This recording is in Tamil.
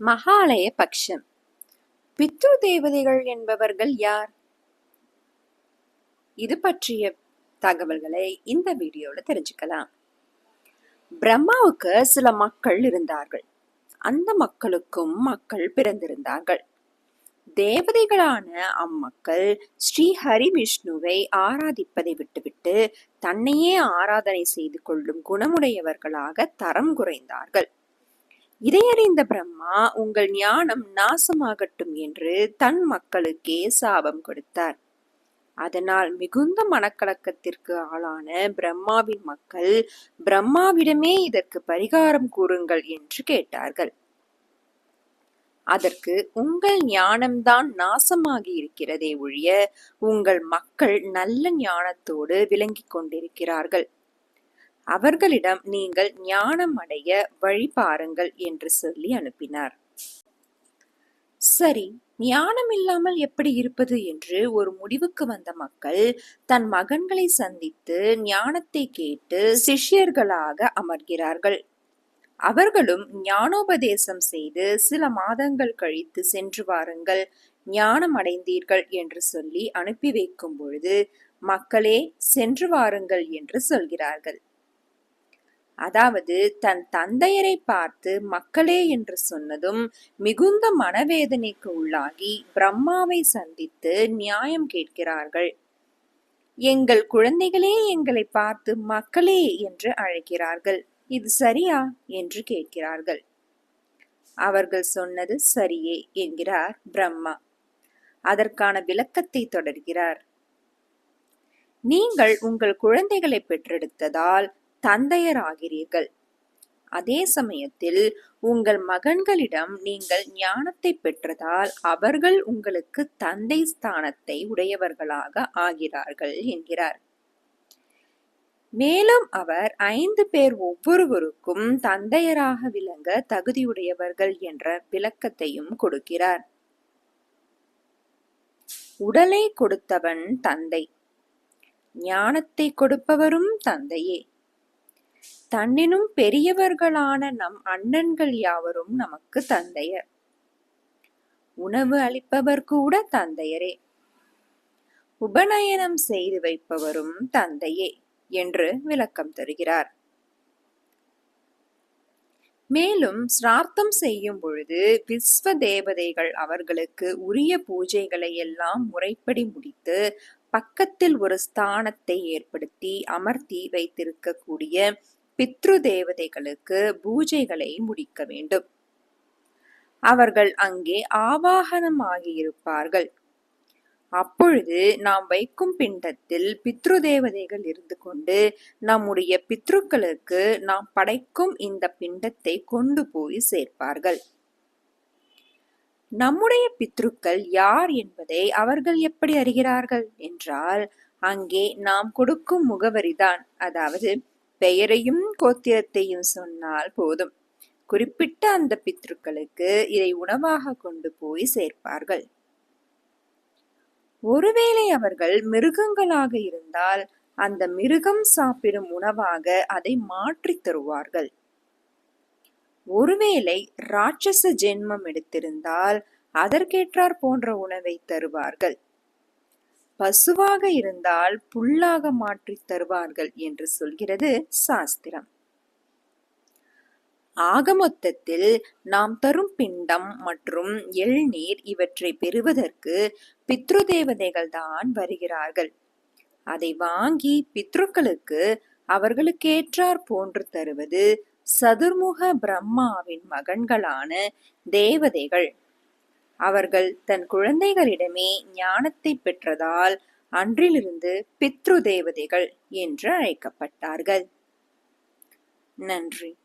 மகாலய பக்ஷம் பித்ரு தேவதைகள் என்பவர்கள் யார்? இது பற்றிய தகவல்களை இந்த வீடியோல தெரிஞ்சுக்கலாம். பிரம்மாவுக்கு சில மக்கள் இருந்தார்கள். அந்த மக்களுக்கும் மக்கள் பிறந்திருந்தார்கள். தேவதைகளான அம்மக்கள் ஸ்ரீ ஹரி விஷ்ணுவை ஆராதிப்பதை விட்டுவிட்டு தன்னையே ஆராதனை செய்து கொள்ளும் குணமுடையவர்களாக தரம் குறைந்தார்கள். இதையறிந்த பிரம்மா உங்கள் ஞானம் நாசமாகட்டும் என்று தன் மக்களுக்கே சாபம் கொடுத்தார். அதனால் மிகுந்த மனக்கலக்கத்திற்கு ஆளான பிரம்மாவின் மக்கள் பிரம்மாவிடமே இதற்கு பரிகாரம் கூறுங்கள் என்று கேட்டார்கள். அதற்கு உங்கள் ஞானம்தான் நாசமாகி இருக்கிறதே ஒழிய உங்கள் மக்கள் நல்ல ஞானத்தோடு விளங்கிக் கொண்டிருக்கிறார்கள். அவர்களிடம் நீங்கள் ஞானம் அடைய வழி பாருங்கள் என்று சொல்லி அனுப்பினார். சரி ஞானம் இல்லாமல் எப்படி இருப்பது என்று ஒரு முடிவுக்கு வந்த மக்கள் தன் மகன்களை சந்தித்து ஞானத்தை கேட்டு சிஷ்யர்களாக அமர்கிறார்கள். அவர்களும் ஞானோபதேசம் செய்து சில மாதங்கள் கழித்து சென்று வாருங்கள் ஞானம் அடைந்தீர்கள் என்று சொல்லி அனுப்பி வைக்கும் பொழுது மக்களே சென்று வாருங்கள் என்று சொல்கிறார்கள். அதாவது தன் தந்தையரை பார்த்து மக்களே என்று சொன்னதும் மிகுந்த மனவேதனைக்கு உள்ளாகி பிரம்மாவை சந்தித்து நியாயம் கேட்கிறார்கள். எங்கள் குழந்தைகளே எங்களை பார்த்து மக்களே என்று அழைக்கிறார்கள். இது சரியா? என்று கேட்கிறார்கள். அவர்கள் சொன்னது சரியே என்கிறார் பிரம்மா. அதற்கான விளக்கத்தை தொடர்கிறார். நீங்கள் உங்கள் குழந்தைகளை பெற்றெடுத்ததால் தந்தையராகிறீர்கள். அதே சமயத்தில் உங்கள் மகன்களிடம் நீங்கள் ஞானத்தை பெற்றதால் அவர்கள் உங்களுக்கு தந்தை ஸ்தானத்தை உடையவர்களாக ஆகிறார்கள் என்கிறார். மேலும் அவர் ஐந்து பேர் ஒவ்வொருவருக்கும் தந்தையராக விளங்க தகுதியுடையவர்கள் என்ற விளக்கத்தையும் கொடுக்கிறார். உடலை கொடுத்தவன் தந்தை. ஞானத்தை கொடுப்பவரும் தந்தையே. தன்னினும் பெரியவர்களான நம் அண்ணன்கள் யாவரும் நமக்கு தந்தையர். உணவு அளிப்பவர் கூட தந்தையரே. உபநயனம் செய்து வைப்பவரும் தந்தையே என்று விளக்கம் தருகிறார். மேலும் சிரார்த்தம் செய்யும் பொழுது விஸ்வ தேவதைகள் அவர்களுக்கு உரிய பூஜைகளை எல்லாம் முறைப்படி முடித்து பக்கத்தில் ஒரு ஸ்தானத்தை ஏற்படுத்தி அமர்த்தி வைத்திருக்கக்கூடிய பித்ரு தேவதைகளுக்கு பூஜைகளை முடிக்க வேண்டும். அவர்கள் அங்கே ஆவாகனமாகியிருப்பார்கள். அப்பொழுது நாம் வைக்கும் பிண்டத்தில் பித்ரு தேவதைகள் இருந்து கொண்டு நம்முடைய பித்ருக்களுக்கு நாம் படைக்கும் இந்த பிண்டத்தை கொண்டு போய் சேர்ப்பார்கள். நம்முடைய பித்ருக்கள் யார் என்பதை அவர்கள் எப்படி அறிகிறார்கள்? என்றால் அங்கே நாம் கொடுக்கும் முகவரிதான். அதாவது பெயரையும் கோத்திரத்தையும் சொன்னால் போதும். குறிப்பிட்ட அந்த பித்ருக்களுக்கு இதை உணவாக கொண்டு போய் சேர்ப்பார்கள். ஒருவேளை அவர்கள் மிருகங்களாக இருந்தால் அந்த மிருகம் சாப்பிடும் உணவாக அதை மாற்றி தருவார்கள். ஒருவேளை ராட்சச ஜென்மம் எடுத்திருந்தால் அதற்கேற்றார் போன்ற உணவை தருவார்கள். பசுவாக இருந்தால் புல்லாக மாற்றி தருவார்கள் என்று சொல்கிறது சாஸ்திரம். ஆகமொத்தத்தில் நாம் தரும் பிண்டம் மற்றும் எள்நீர் இவற்றை பெறுவதற்கு பித்ரு தேவதைகள் தான் வருகிறார்கள். அதை வாங்கி பித்ருக்களுக்கு அவர்களுக்கேற்றார் போன்று தருவது சதுர்முக பிரம்மாவின் மகன்களான தேவதைகள். அவர்கள் தன் குழந்தைகளிடமே ஞானத்தை பெற்றதால் அன்றிலிருந்து பித்ரு தேவதைகள் என்று அழைக்கப்பட்டார்கள். நன்றி.